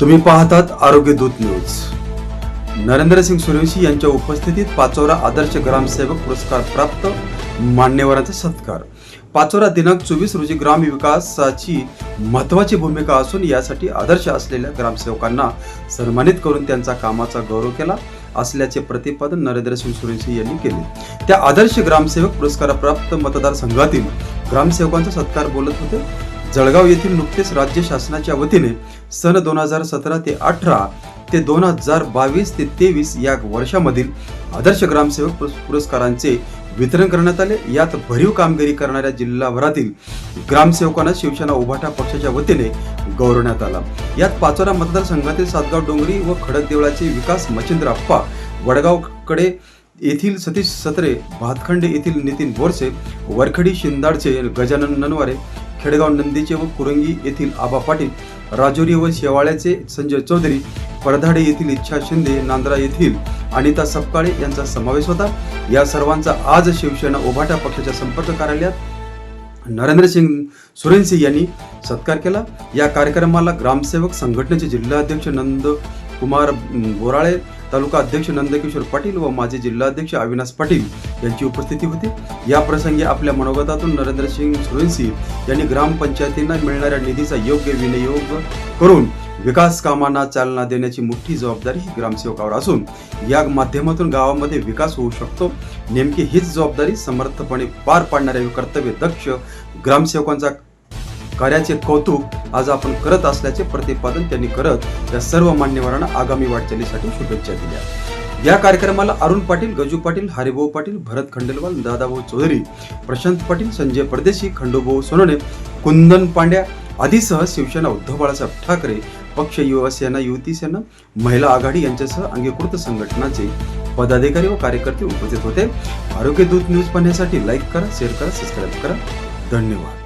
तुम्ही पाहतात आरोग्य दूत न्यूज. नरेंद्र सिंग सूर्यवंशी यांच्या उपस्थितीत पाचोरा आदर्श ग्रामसेवक पुरस्कार प्राप्त मान्यवरांचा सत्कार. पाचोरा दिनांक चोवीस रोजी ग्रामविकासाची महत्वाची भूमिका असून यासाठी आदर्श असलेल्या ग्रामसेवकांना सन्मानित करून त्यांचा कामाचा गौरव केला. असल्याचे प्रतिपादन नरेंद्र सिंग सुरेशी यांनी केले. त्या आदर्श ग्रामसेवक पुरस्कारप्राप्त मतदारसंघातील ग्रामसेवकांचा सत्कार बोलत होते. जळगाव येथील नुकतेच राज्य शासनाच्या वतीने सन दोन हजार सतरा ते अठरा ते दोन हजार बावीस ते तेवीस या वर्षामधील आदर्श ग्रामसेवक पुरस्कारांचे वितरण करण्यात आले. यात भरीव कामगिरी करणाऱ्या जिल्हाभरातील ग्रामसेवकांना शिवसेना उभाटा पक्षाच्या वतीने गौरवण्यात आला. यात पाचोरा मतदारसंघातील सातगाव डोंगरी व खडक देवळाचे विकास मच्छिंद्र अप्पा वडगावकडे येथील सतीश सत्रे भातखंडे येथील नितीन बोरसे वरखडी शिंदाडचे गजानन ननवारे खेडगाव नंदीचे व कुरंगी येथील आबा पाटील राजौरी व शेवाळ्याचे संजय चौधरी परधाडे येथील इच्छा शिंदे नांद्रा येथील अनिता सपकाळे यांचा समावेश होता. या सर्वांचा आज शिवसेना उभाटा पक्षाच्या संपर्क कार्यालयात नरेंद्र सिंग सुरेनसिंह यांनी सत्कार केला. या कार्यक्रमाला ग्रामसेवक संघटनेचे जिल्हाध्यक्ष नंद कुमार बोराळे तालुका अध्यक्ष नंदकिशोर पाटील व माजी जिल्हाध्यक्ष अविनाश पाटील यांची उपस्थिती होती. या प्रसंगी आपल्या मनोगतातून नरेंद्र सिंग सुरेनसिंह यांनी ग्रामपंचायतींना मिळणाऱ्या निधीचा योग्य विनियोग करून विकास कामांना चालना देण्याची मोठी जबाबदारी ही ग्रामसेवकावर असून या माध्यमातून गावामध्ये विकास होऊ शकतो. नेमकी हीच जबाबदारी समर्थपणे पार पाडणाऱ्या कर्तव्य दक्ष ग्रामसेवकांचा कार्याचे कौतुक आज आपण करत असल्याचे प्रतिपादन त्यांनी करत या सर्व मान्यवरांना आगामी वाटचालीसाठी शुभेच्छा दिल्या. या कार्यक्रमाला अरुण पाटील गजू पाटील हरिभाऊ पाटील भरत खंडेलवाल दादाभाऊ चौधरी प्रशांत पाटील संजय परदेशी खंडूभाऊ सोनणे कुंदन पांड्या आदीसह शिवसेना उद्धव बाळासाहेब ठाकरे पक्ष युवा सेना युवती सेना महिला आघाडी यांच्यासह अंगीकृत संघटनाचे पदाधिकारी व कार्यकर्ते उपस्थित होते. आरोग्य दूत न्यूज पाहण्यासाठी लाईक करा शेअर करा सबस्क्राईब करा. धन्यवाद.